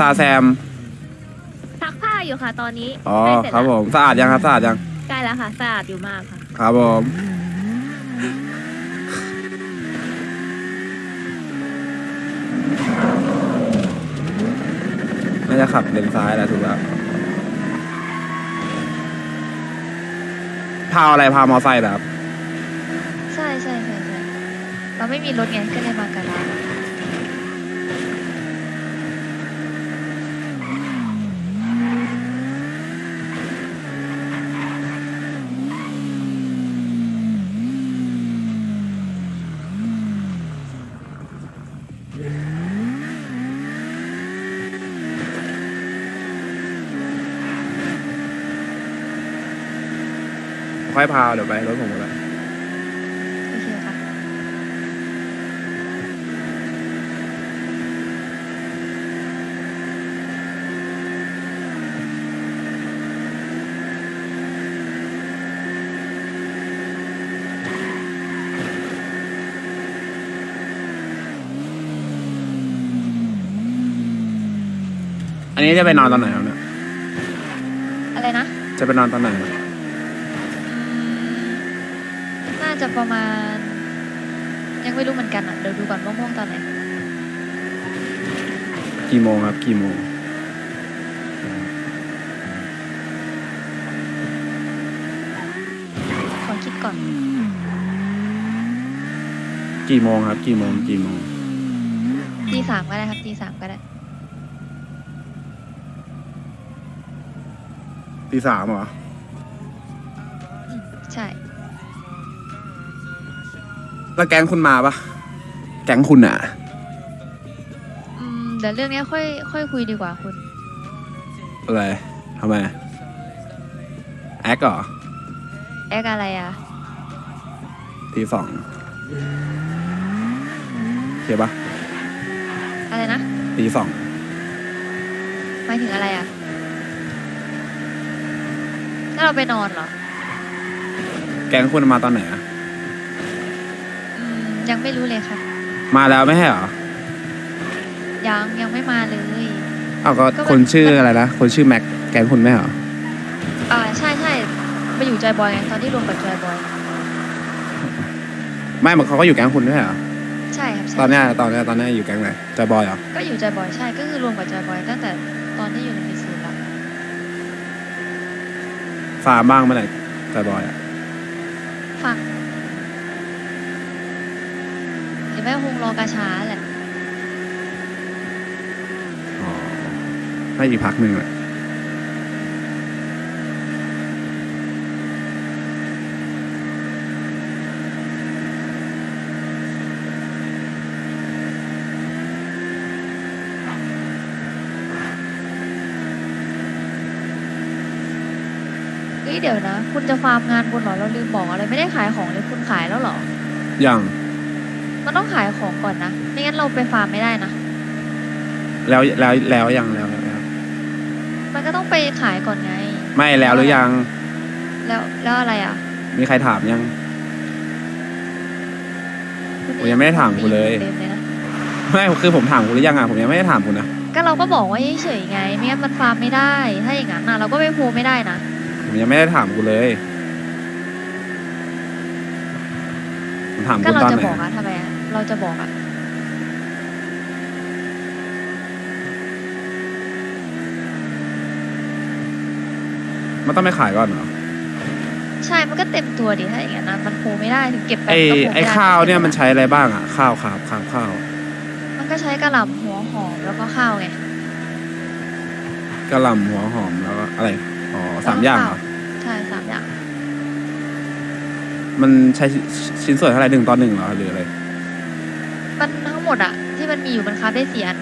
ซาแซม ซักผ้าอยู่ค่ะ ตอนนี้อ๋อ ใกล้เสร็จครับแล้วผม สะอาดยังครับ สะอาดยัง ใกล้แล้วค่ะสะอาดอยู่มากค่ะ ครับผม น่าจะขับเลนซ้ายแหละถูกแล้วพาวอะไรพาวมอไซค์เหรอครับ ใช่ใช่ใช่ใช่เราไม่มีรถไงก็เลยมากับร้า ค่อยพาวเดี๋ยวไปรถผมหมดแล้วโอเคค่ะอันนี้จะไปนอนตอนไหนครับเนี่ยอะไรนะ จะไปนอนตอนไหนครับ อืมน่าจะประมาณ ยังไม่รู้เหมือนกันอะ เดี๋ยวดูก่อนว่าม่วงตอนไหน กี่โมงครับ กี่โมง ขอคิดก่อน กี่โมงครับ กี่โมง กี่โมง ตีสามก็ได้ครับตีสามก็ได้ ตีสามเหรออืมใช่ แล้วแก๊งคุณมาปะแก๊งคุณอะอืมเดี๋ยวเรื่องเนี้ยค่อยค่อยคุยดีกว่าคุณ อะไรทำไมแอคเหรอแอคอะไรอะตีสองโอเคปะอะไรนะตีสองหมายถึงอะไรอะถ้าเราไปนอนเหรอ แก๊งคุณมาตอนไหนอะอืม ยังไม่รู้เลยค่ะ มาแล้วไม่ใช่เหรอยังยังไม่มาเลยอ้าวก็ก็มัน คนชื่ออะไรนะคนชื่อแม็กแก๊งคุณไม่เหรออ่าใช่ใช่ไปอยู่จอยบอยไงตอนที่รวมกับจอยบอยไม่มันเขาก็อยู่แก๊งคุณไม่ใช่เหรอใช่ครับใช่ตอนเนี้ยตอนเนี้ยตอนเนี้ยอยู่แก๊งไหนจอยบอยเหรอก็อยู่จอยบอยใช่ก็คือรวมกับจอยบอยตั้งแต่ตอนที่อยู่ในมิสซูแล้วฟาร์มบ้างเมื่อไหร่จอยบอยอะฟังเดี๋ยว แม่คงรอกาช้าแหละ อ๋อไม่อีกพักหนึ่งแหละเฮ้ยเดี๋ยวนะ คุณจะฟาร์มงานบนเหรอ เราลืมบอกอะไร ไม่ได้ขายของเลยคุณขายแล้วเหรอ ยัง มันต้องขายของก่อนนะ ไม่งั้นเราไปฟาร์มไม่ได้นะ แล้วแล้วแล้วยังแล้วแล้วมันก็ต้องไปขายก่อนไง ไม่แล้วหรือยัง แล้วแล้วอะไรอะมีใครถามยังคุณผมยังไม่ได้ถามคุณเลย ต็มเลยนะไม่คือผมถามคุณหรือยังอะผมยังไม่ได้ถามคุณนะก็เราก็บอกว่าเฉยๆไง ไม่งั้นมันฟาร์มไม่ได้ ถ้าอย่างนั้นนะเราก็ไปโพลไม่ได้นะผมยังไม่ได้ถามคุณเลยผมถามก็คุณเราตอนจะไหนบอกอะทำไมอะ เราจะบอกอะมันต้องไปขายก่อนเหรอใช่มันก็เต็มตัวดิถ้าอย่างนั้นนะมันโพลไม่ได้ถึงเก็บไปไอมันก็โพลไอม่ด้ข้าวเนี่ยมันก็บใช้อะไรบ้างอะข้าวครับข้าวข้าวมันก็ใช้กระหล่ำหัวหอมแล้วก็ข้าวไง กระหล่ำหัวหอมแล้วก็อะไรอ๋อสามอย่างเหรอใช่สามอย่าง มันใช้ชิ้นส่วนเท่าไหร่หนึ่งต่อหนึ่งเหรอหรืออะไรมันทั้งหม ดอะที่มันมีอยู่มันคราฟได้สี่อัน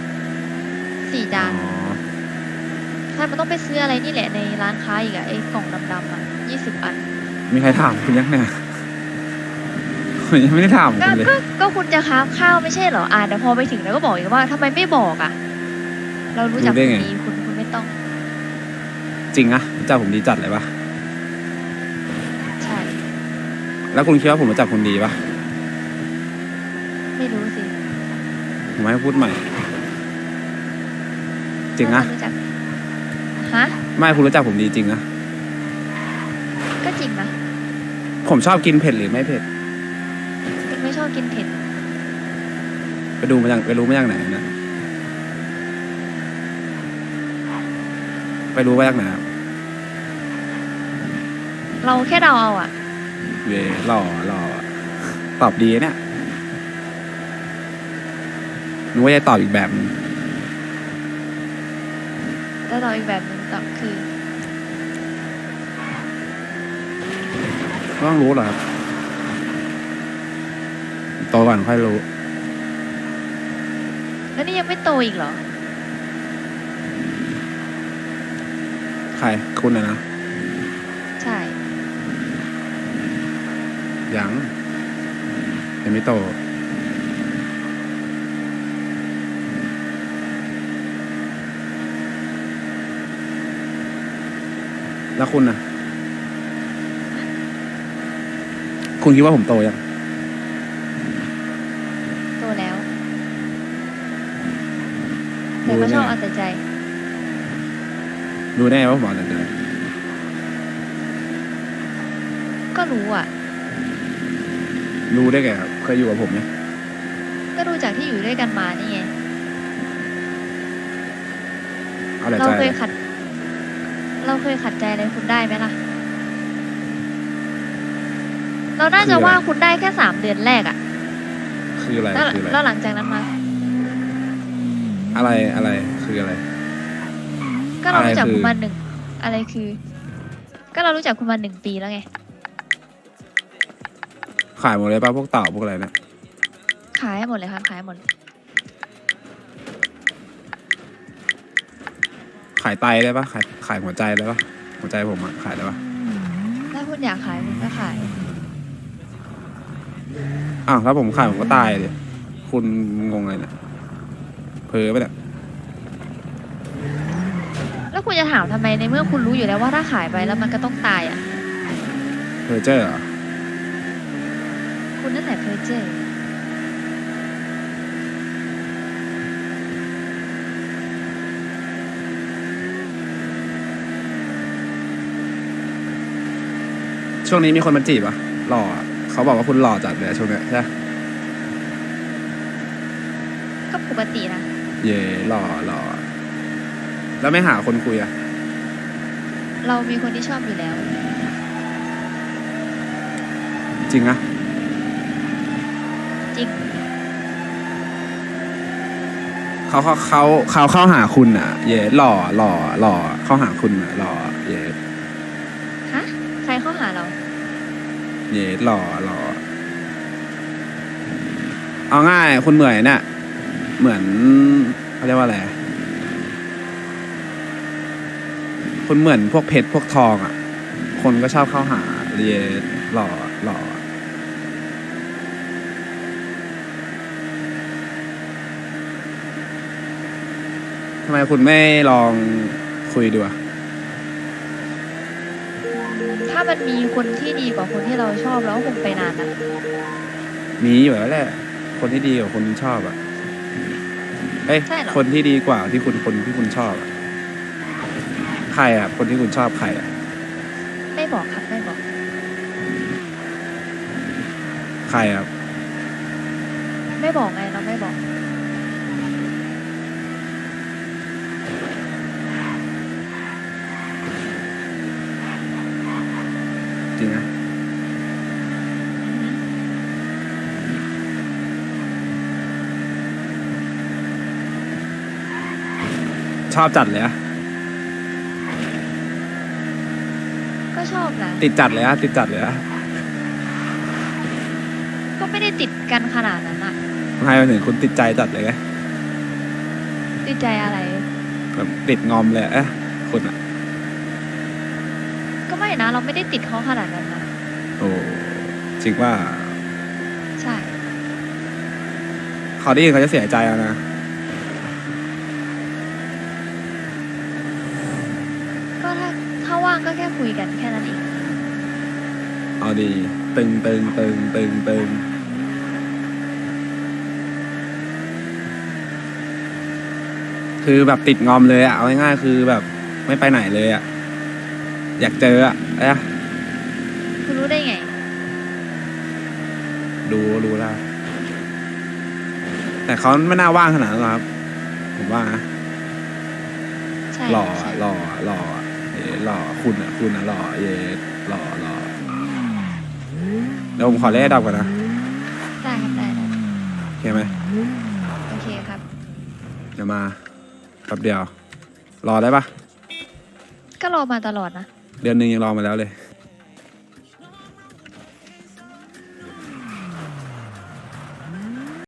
สี่จานอ๋อใช่มันต้องไปซื้ออะไรนี่แหละในร้านค้าอีกอะไอ้กล่องดำๆอะยี่สิบอัน มีใครถามคุณยังเนี่ยผมยังไม่ได้ถามก็คุณเลยก็ก็คุณจะค้าข้าวไม่ใช่เหรออ่าแต่พอไปถึงแล้วก็บอกอีกว่าทำไมไม่บอกอะเรารู้จักรู้ได้คุณไงดีคุณคุณไม่ต้อง จริงอะรู้จักผมดีจัดเลยปะใช่ แล้วคุณคิดว่าผมรู้จักคุณดีปะ ไม่รู้สิ ผมให้พูดใหม่ จริงนะรู้จักฮะ ไม่คุณรู้จักผมดีจริงนะ ก็จริงนะ ผมชอบกินเผ็ดหรือไม่เผ็ดคุณไม่ชอบกินเผ็ด ไปดูมาจากไปรู้มาจากไหนนะ ไปรู้มาจากไหนครับเราแค่เดาเอาอะเวหล่อหล่อตอบดีนะเนี่ย นึกว่าจะตอบอีกแบบนึงแล้วเราอีกแบบหนึ่งตอบคือก็ต้องรู้เหรอครับโตก่อนค่อยรู้ แล้วนี่ยังไม่โตอีกเหรอ ใครคุณนะนะใช่ ยังยังไม่โต แล้วคุณนะคุณคิดว่าผมโตยัง โตแล้วแต่ก็ชอบเอาแต่ใจ รู้แน่ว่าผมเอาแต่ใจก็รู้อะ รู้ได้ไงครับ เคยอยู่กับผมไหมก็รู้จากที่อยู่ด้วยกันมานี่ไง เอาแต่เราใจเคยขัด เราเคยขัดใจอะไรคุณได้ไหมล่ะ เราน่าจะว่าคุณได้แค่สามเดือนแรกอะคืออะไรแล้วคืออะไรแล้วหลังจากนั้นมา อะไรอะไรคืออะไร ก็เรารู้จักอะไรคือคุณมาหนึ่งอะไรคือ ก็เรารู้จักคุณมาหนึ่งปีแล้วไง ขายหมดเลยป่ะพวกเต่าพวกอะไรเนี่ยขายให้หมดเลยครับขายให้หมดเลย ขายไตได้ป่ะขายขายหัวใจได้ป่ะหัวใจผมอะขายได้ป่ะถ้าคุณอยากขายคุณก็ขาย อ้าวถ้าผมขายผมก็ตายเลยคุณงงเลยเนี่ยเพ้อไปะเนี่ยแล้วคุณจะถามทำไมในเมื่อคุณรู้อยู่แล้วว่าถ้าขายไปแล้วมันก็ต้องตายอะเพอเจอร์เหรอคุณนั่นแหละเพอเจอร์ ช่วงนี้มีคนมาจีบอะหล่ออะเขาบอกว่าคุณหล่อจัดเลยอะช่วงเนี้ยใช่ปะก็ปกตินะเย่หล่อหล่อแล้วไม่หาคนคุยอะเรามีคนที่ชอบอยู่แล้ว จริงอะจริงเขาเขาเขาเขาเข้าหาคุณอะเย่หล่อหล่อหล่อเข้าหาคุณอะหล่อเย่ ฮะ ใครเข้าหาเรา เย่หล่อหล่อเอาง่ายคุณเหนื่อยเนี่ยเหมือนเขาเรียกว่าอะไรคุณเหมือนพวกเพชรพวกทองอะ คนก็ชอบเข้าหาเรียหล่อหล่อทำไมคุณไม่ลองคุยดูอะ มันมีคนที่ดีกว่าคนที่เราชอบเราก็คงไปนานนะมีอยู่แล้วแหละ คนที่ดีกว่าคนที่ชอบอะเอ้ยใช่เหรอคนที่ดีกว่าที่คุณคนที่คุณชอบอะใครอะ คนที่คุณชอบใครอะ ไม่บอกครับไม่บอก ใครอะ ไม่บอกไงเราไม่บอก ริงนะชอบจัดเลยอะก็ชอบนะ ติดจัดเลยอะติดจัดเลยอะก็ไม่ได้ติดกันขนาดนั้นอะให้มาถึงคุณติดใจจัดเลยไงติดใจอะไรแบบติดงอมเลยอะเอ๊ะคุณอะ ก็ไม่นะ เราไม่ได้ติดเขาขนาดนั้นนะโอ้จริงว่าใช่ เขาได้ยินเขาจะเสียใจเอานะก็ถ้าถ้าว่างก็แค่คุยกันแค่นั้นเองเอาดีตึงตึงตึงตึงตึงคือแบบติดงอมเลยอะเอาง่ายๆคือแบบไม่ไปไหนเลยอะ อยากเจออะเอ้ยคุณรู้ได้ไง ดูรู้แล้วแต่เขาไม่น่าว่างขนาดนั้นหรอกครับ ผมว่านะใช่หล่อใช่หล่อหล่อเอ๊ะหล่อคุณอะคุณอะหล่อเยสหล่อหล่อเดี๋ยวผมขอเล่นดับก่อนนะได้ครับได้ได้โอเคไหมโอเคครับ เดี๋ยวมาแป๊บเดียว รอได้ปะก็รอมาตลอดนะ เดือนหนึ่งยังรอมาแล้วเลย